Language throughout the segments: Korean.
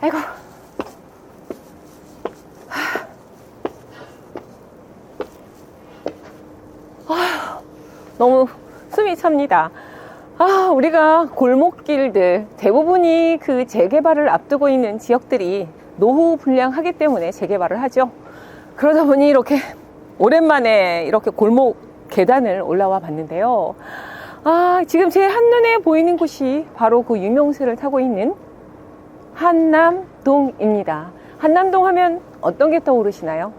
아이고. 아휴, 너무 숨이 찹니다. 아, 우리가 골목길들 대부분이 그 재개발을 앞두고 있는 지역들이 노후 불량하기 때문에 재개발을 하죠. 그러다 보니 이렇게 오랜만에 이렇게 골목 계단을 올라와 봤는데요. 아, 지금 제 한눈에 보이는 곳이 바로 그 유명세를 타고 있는 한남동입니다. 한남동 하면 어떤 게 떠오르시나요?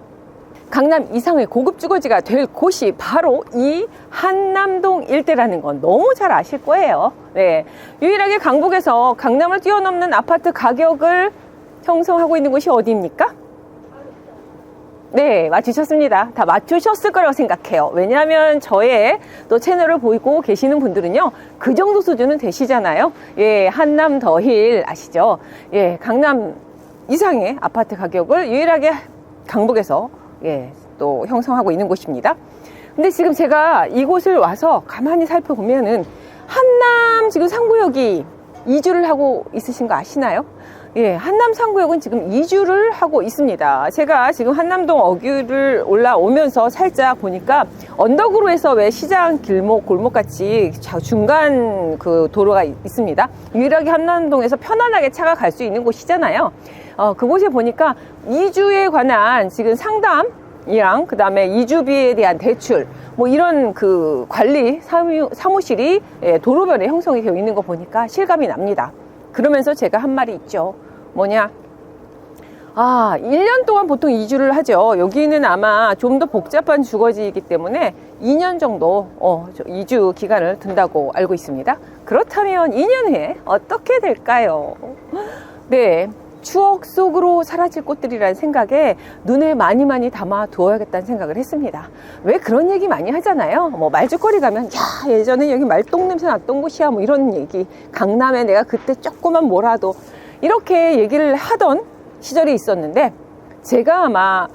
강남 이상의 고급 주거지가 될 곳이 바로 이 한남동 일대라는 건 너무 잘 아실 거예요. 네. 유일하게 강북에서 강남을 뛰어넘는 아파트 가격을 형성하고 있는 곳이 어디입니까? 네, 맞추셨습니다. 다 맞추셨을 거라고 생각해요. 왜냐하면 저의 또 채널을 보고 계시는 분들은요, 그 정도 수준은 되시잖아요. 예, 한남 더힐 아시죠? 예, 강남 이상의 아파트 가격을 유일하게 강북에서 예, 또 형성하고 있는 곳입니다. 근데 지금 제가 이곳을 와서 가만히 살펴보면은 한남 지금 상구역이 이주를 하고 있으신 거 아시나요? 예, 한남 상구역은 지금 이주를 하고 있습니다. 제가 지금 한남동 어귀를 올라오면서 살짝 보니까 언덕으로 해서 왜 시장 길목 골목 같이 중간 그 도로가 있습니다. 유일하게 한남동에서 편안하게 차가 갈 수 있는 곳이잖아요. 어, 그곳에 보니까 이주에 관한 지금 상담 이랑 그 다음에 이주비에 대한 대출 뭐 이런 그 관리 사무, 사무실이 예, 도로변에 형성이 되어 있는 거 보니까 실감이 납니다. 그러면서 제가 한 말이 있죠. 뭐냐? 아, 1년 동안 보통 이주를 하죠. 여기는 아마 좀 더 복잡한 주거지이기 때문에 2년 정도 어, 이주 기간을 둔다고 알고 있습니다. 그렇다면 2년 후에 어떻게 될까요? 네. 추억 속으로 사라질 꽃들이라는 생각에 눈에 많이 많이 담아 두어야겠다는 생각을 했습니다. 왜 그런 얘기 많이 하잖아요. 뭐 말죽거리 가면 야 예전에 여기 말똥 냄새 났던 곳이야 뭐 이런 얘기. 강남에 내가 그때 조그만 뭐라도 이렇게 얘기를 하던 시절이 있었는데 제가 아마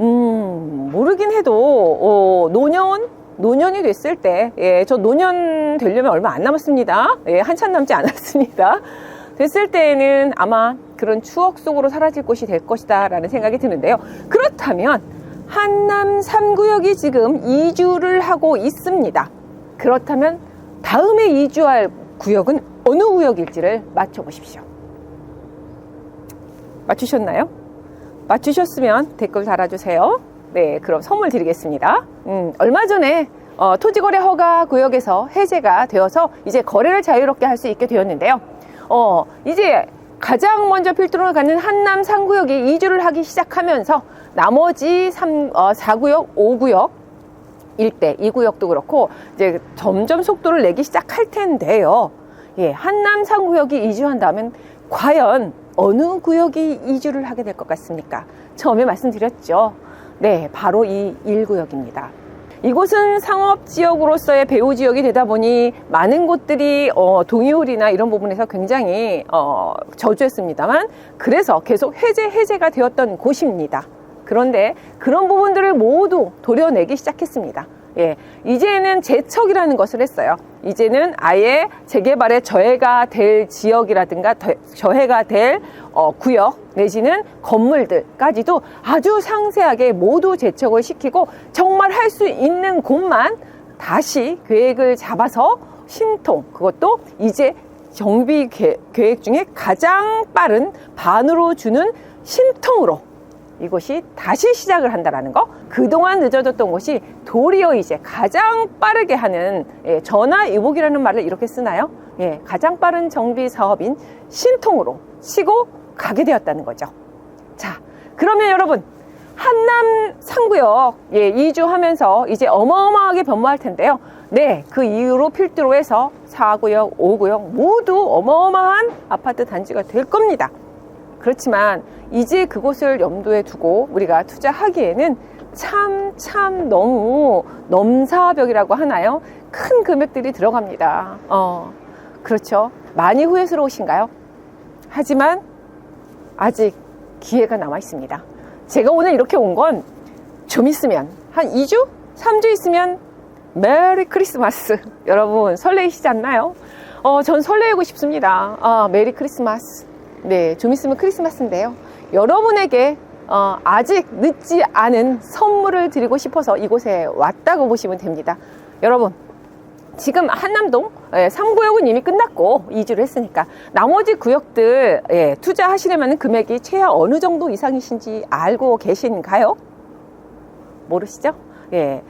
음 모르긴 해도 어, 노년 노년이 됐을 때, 예, 저 노년 되려면 얼마 안 남았습니다. 예, 한참 남지 않았습니다. 됐을 때에는 아마 그런 추억 속으로 사라질 곳이 될 것이다 라는 생각이 드는데요. 그렇다면 한남 3구역이 지금 이주를 하고 있습니다. 그렇다면 다음에 이주할 구역은 어느 구역일지를 맞춰보십시오. 맞추셨나요? 맞추셨으면 댓글 달아주세요. 네, 그럼 선물 드리겠습니다. 음, 얼마 전에 어, 토지거래 허가 구역에서 해제가 되어서 이제 거래를 자유롭게 할 수 있게 되었는데요. 어, 이제 가장 먼저 필두로 가는 한남 3구역이 이주를 하기 시작하면서 나머지 3, 어, 4구역, 5구역 일대, 2구역도 그렇고 이제 점점 속도를 내기 시작할 텐데요. 예, 한남 3구역이 이주한다면 과연 어느 구역이 이주를 하게 될 것 같습니까? 처음에 말씀드렸죠. 네, 바로 이 1구역입니다. 이곳은 상업지역으로서의 배후지역이 되다 보니 많은 곳들이 어, 동의홀이나 이런 부분에서 굉장히 어, 저주했습니다만 그래서 계속 해제 해제가 되었던 곳입니다. 그런데 그런 부분들을 모두 도려내기 시작했습니다. 예, 이제는 재척이라는 것을 했어요. 이제는 아예 재개발에 저해가 될 지역이라든가 저해가 될 어, 구역 내지는 건물들까지도 아주 상세하게 모두 재척을 시키고 정말 할 수 있는 곳만 다시 계획을 잡아서 신통 그것도 이제 정비 계획 중에 가장 빠른 반으로 주는 신통으로 이것이 다시 시작을 한다라는 거 그동안 늦어졌던 것이 도리어 이제 가장 빠르게 하는 예, 전화위복이라는 말을 이렇게 쓰나요? 예, 가장 빠른 정비 사업인 신통으로 치고 가게 되었다는 거죠. 자, 그러면 여러분 한남 상구역 예, 이주하면서 이제 어마어마하게 변모할 텐데요. 네, 그 이후로 필두로 해서 4구역, 5구역 모두 어마어마한 아파트 단지가 될 겁니다. 그렇지만 이제 그곳을 염두에 두고 우리가 투자하기에는 참, 참 너무 넘사벽이라고 하나요? 큰 금액들이 들어갑니다. 어, 그렇죠. 많이 후회스러우신가요? 하지만 아직 기회가 남아 있습니다. 제가 오늘 이렇게 온 건 좀 있으면 한 2주? 3주 있으면 메리 크리스마스. 여러분 설레이시지 않나요? 어, 전 설레고 싶습니다. 아, 메리 크리스마스. 네, 좀 있으면 크리스마스인데요. 여러분에게 어, 아직 늦지 않은 선물을 드리고 싶어서 이곳에 왔다고 보시면 됩니다. 여러분, 지금 한남동 예, 3구역은 이미 끝났고 이주를 했으니까 나머지 구역들 예, 투자하시려면 금액이 최하 어느 정도 이상이신지 알고 계신가요? 모르시죠? 예.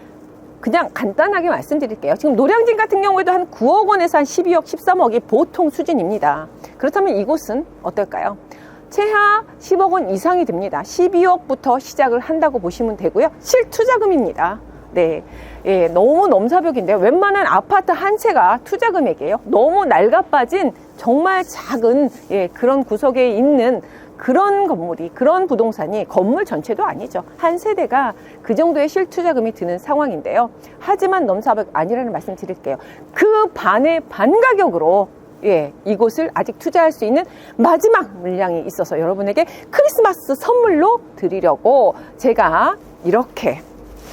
그냥 간단하게 말씀드릴게요. 지금 노량진 같은 경우에도 한 9억 원에서 한 12억, 13억이 보통 수준입니다. 그렇다면 이곳은 어떨까요? 최하 10억 원 이상이 됩니다. 12억부터 시작을 한다고 보시면 되고요. 실투자금입니다. 네. 예, 너무 넘사벽인데요. 웬만한 아파트 한 채가 투자 금액이에요. 너무 낡아빠진 정말 작은 예, 그런 구석에 있는 그런 건물이 그런 부동산이 건물 전체도 아니죠. 한 세대가 그 정도의 실투자금이 드는 상황인데요. 하지만 넘사벽 아니라는 말씀 드릴게요. 그 반의 반 가격으로 예, 이곳을 아직 투자할 수 있는 마지막 물량이 있어서 여러분에게 크리스마스 선물로 드리려고 제가 이렇게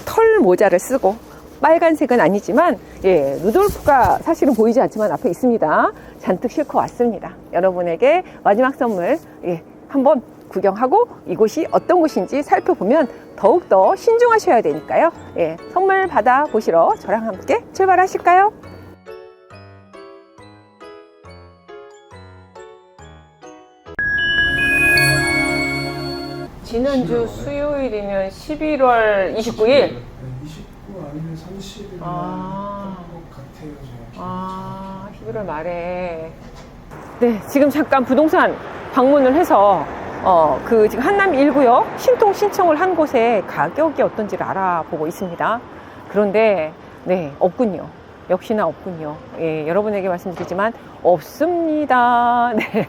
털 모자를 쓰고 빨간색은 아니지만 예, 루돌프가 사실은 보이지 않지만 앞에 있습니다. 잔뜩 싣고 왔습니다. 여러분에게 마지막 선물 예, 한번 구경하고 이곳이 어떤 곳인지 살펴보면 더욱더 신중하셔야 되니까요. 예, 선물 받아 보시러 저랑 함께 출발하실까요? 지난주 수요 일이면 11월 29일 29 아니면 30일 아. 것 같아요. 제가. 아, 11월 말에. 네, 지금 잠깐 부동산 방문을 해서, 어, 그 지금 한남 1구역 신통 신청을 한 곳에 가격이 어떤지를 알아보고 있습니다. 그런데, 네, 없군요. 역시나 없군요. 예, 여러분에게 말씀드리지만 없습니다. 네.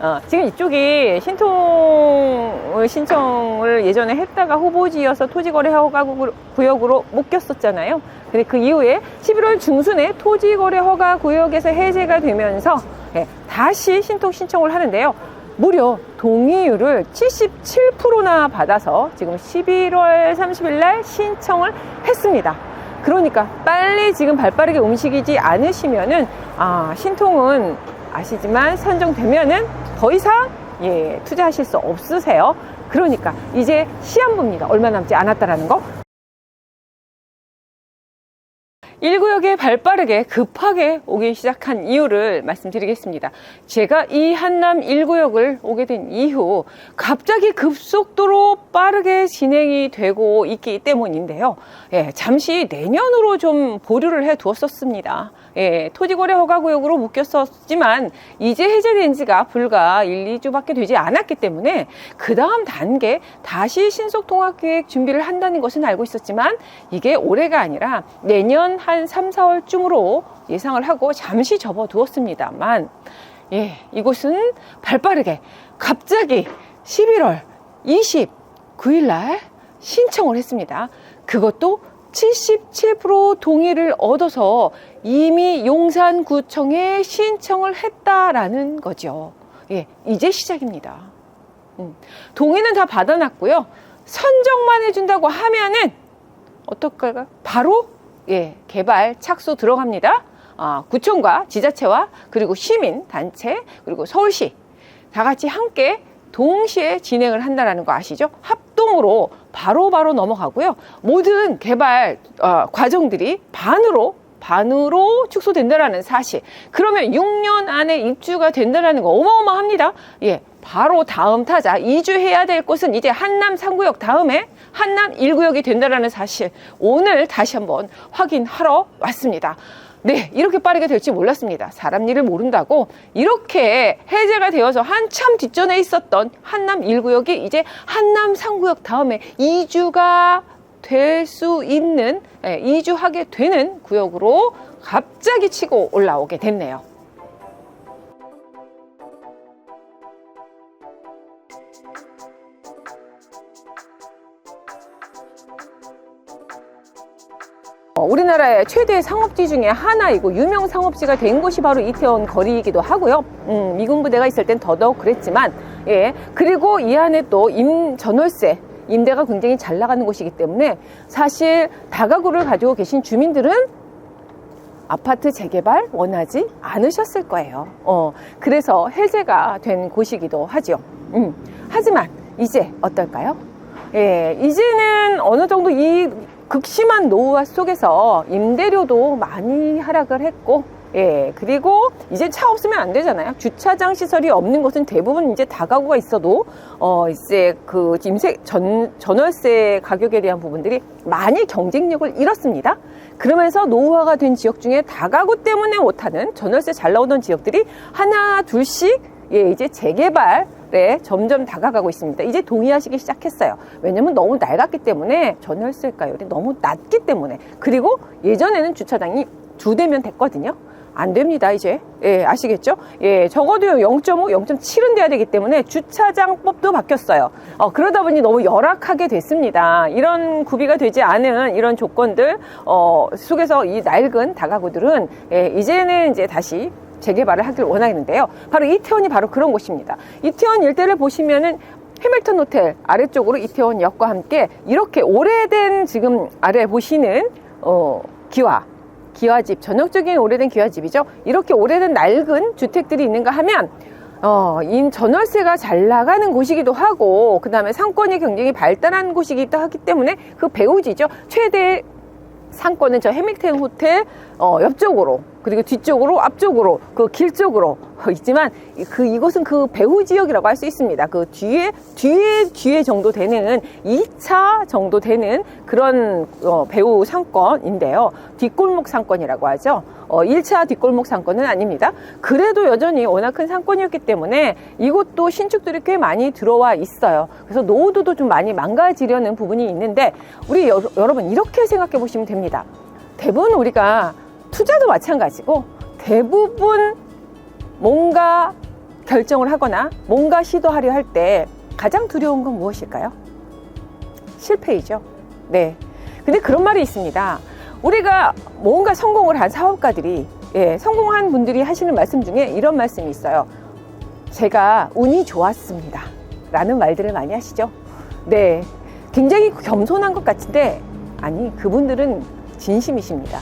어, 지금 이쪽이 신통을 신청을 예전에 했다가 후보지여서 토지거래 허가 구- 구역으로 묶였었잖아요. 근데 그 이후에 11월 중순에 토지거래 허가 구역에서 해제가 되면서 예, 다시 신통 신청을 하는데요. 무려 동의율을 77%나 받아서 지금 11월 30일 날 신청을 했습니다. 그러니까 빨리 지금 발 빠르게 움직이지 않으시면은 아 신통은 아시지만 선정되면은 더 이상 예 투자하실 수 없으세요. 그러니까 이제 시한부입니다. 얼마 남지 않았다라는 거. 1구역에 발 빠르게 급하게 오기 시작한 이유를 말씀드리겠습니다. 제가 이 한남 1구역을 오게 된 이후 갑자기 급속도로 빠르게 진행이 되고 있기 때문인데요. 예, 잠시 내년으로 좀 보류를 해 두었었습니다. 예, 토지거래 허가구역으로 묶였었지만 이제 해제된 지가 불과 1, 2주밖에 되지 않았기 때문에 그 다음 단계 다시 신속 통합 계획 준비를 한다는 것은 알고 있었지만 이게 올해가 아니라 내년 한 3, 4월쯤으로 예상을 하고 잠시 접어두었습니다만 예, 이곳은 발빠르게 갑자기 11월 29일 날 신청을 했습니다. 그것도 77% 동의를 얻어서 이미 용산구청에 신청을 했다라는 거죠. 예, 이제 시작입니다. 음, 동의는 다 받아놨고요. 선정만 해준다고 하면은 어떨까요? 바로 예, 개발 착수 들어갑니다. 아, 구청과 지자체와 그리고 시민 단체 그리고 서울시 다 같이 함께 동시에 진행을 한다는 거 아시죠? 합동으로 바로바로 바로 넘어가고요. 모든 개발 어, 과정들이 반으로 반으로 축소된다라는 사실. 그러면 6년 안에 입주가 된다라는 거 어마어마합니다. 예. 바로 다음 타자 이주해야 될 곳은 이제 한남 3구역 다음에 한남 1구역이 된다라는 사실. 오늘 다시 한번 확인하러 왔습니다. 네, 이렇게 빠르게 될지 몰랐습니다. 사람 일을 모른다고 이렇게 해제가 되어서 한참 뒷전에 있었던 한남 1구역이 이제 한남 3구역 다음에 이주가 될 수 있는, 예, 이주하게 되는 구역으로 갑자기 치고 올라오게 됐네요. 어, 우리나라의 최대 상업지 중에 하나이고 유명 상업지가 된 곳이 바로 이태원 거리이기도 하고요. 음, 미군 부대가 있을 땐 더더욱 그랬지만, 예. 그리고 이 안에 또 임 전월세 임대가 굉장히 잘 나가는 곳이기 때문에 사실 다가구를 가지고 계신 주민들은 아파트 재개발 원하지 않으셨을 거예요. 어, 그래서 해제가 된 곳이기도 하죠. 음, 하지만 이제 어떨까요? 예, 이제는 어느 정도 이 극심한 노후화 속에서 임대료도 많이 하락을 했고, 예, 그리고 이제 차 없으면 안 되잖아요. 주차장 시설이 없는 곳은 대부분 이제 다가구가 있어도, 어, 이제 그 임세, 전, 전월세 가격에 대한 부분들이 많이 경쟁력을 잃었습니다. 그러면서 노후화가 된 지역 중에 다가구 때문에 못하는 전월세 잘 나오던 지역들이 하나, 둘씩, 예, 이제 재개발에 점점 다가가고 있습니다. 이제 동의하시기 시작했어요. 왜냐면 너무 낡았기 때문에 전월세가율이 너무 낮기 때문에. 그리고 예전에는 주차장이 두 대면 됐거든요. 안 됩니다, 이제. 예, 아시겠죠? 예, 적어도 0.5, 0.7은 돼야 되기 때문에 주차장법도 바뀌었어요. 어, 그러다 보니 너무 열악하게 됐습니다. 이런 구비가 되지 않은 이런 조건들, 어, 속에서 이 낡은 다가구들은, 예, 이제는 이제 다시 재개발을 하길 원하는데요. 바로 이태원이 바로 그런 곳입니다. 이태원 일대를 보시면은 해밀턴 호텔 아래쪽으로 이태원 역과 함께 이렇게 오래된 지금 아래 보시는 어, 기와 기와집 전형적인 오래된 기와집이죠. 이렇게 오래된 낡은 주택들이 있는가 하면 어, 인 전월세가 잘 나가는 곳이기도 하고 그 다음에 상권이 굉장히 발달한 곳이기도 하기 때문에 그 배우지죠. 최대 상권은 저 해밀턴 호텔 어, 옆쪽으로 그리고 뒤쪽으로 앞쪽으로 그 길 쪽으로 있지만 그 이곳은 그 배후 지역이라고 할 수 있습니다. 그 뒤에 뒤에 뒤에 정도 되는 2차 정도 되는 그런 어, 배후 상권인데요. 뒷골목 상권이라고 하죠. 어, 1차 뒷골목 상권은 아닙니다. 그래도 여전히 워낙 큰 상권이었기 때문에 이곳도 신축들이 꽤 많이 들어와 있어요. 그래서 노후도도 좀 많이 망가지려는 부분이 있는데 우리 여, 여러분 이렇게 생각해 보시면 됩니다. 대부분 우리가 투자도 마찬가지고 대부분 뭔가 결정을 하거나 뭔가 시도하려 할 때 가장 두려운 건 무엇일까요? 실패이죠. 네. 근데 그런 말이 있습니다. 우리가 뭔가 성공을 한 사업가들이, 예, 성공한 분들이 하시는 말씀 중에 이런 말씀이 있어요. 제가 운이 좋았습니다. 라는 말들을 많이 하시죠. 네. 굉장히 겸손한 것 같은데, 아니, 그분들은 진심이십니다.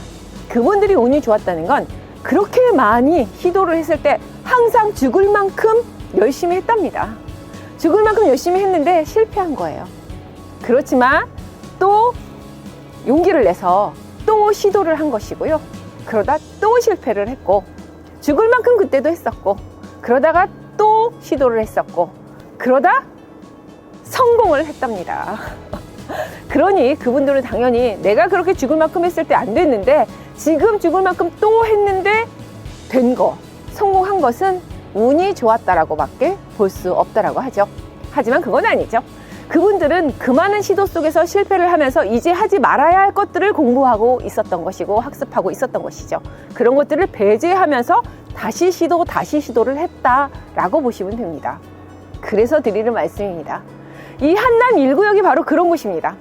그분들이 운이 좋았다는 건 그렇게 많이 시도를 했을 때 항상 죽을 만큼 열심히 했답니다. 죽을 만큼 열심히 했는데 실패한 거예요. 그렇지만 또 용기를 내서 또 시도를 한 것이고요. 그러다 또 실패를 했고, 죽을 만큼 그때도 했었고, 그러다가 또 시도를 했었고, 그러다 성공을 했답니다. 그러니 그분들은 당연히 내가 그렇게 죽을 만큼 했을 때 안 됐는데, 지금 죽을 만큼 또 했는데 된 거, 성공한 것은 운이 좋았다라고밖에 볼 수 없다라고 하죠. 하지만 그건 아니죠. 그분들은 그 많은 시도 속에서 실패를 하면서 이제 하지 말아야 할 것들을 공부하고 있었던 것이고 학습하고 있었던 것이죠. 그런 것들을 배제하면서 다시 시도, 다시 시도를 했다라고 보시면 됩니다. 그래서 드리는 말씀입니다. 이 한남 1구역이 바로 그런 곳입니다.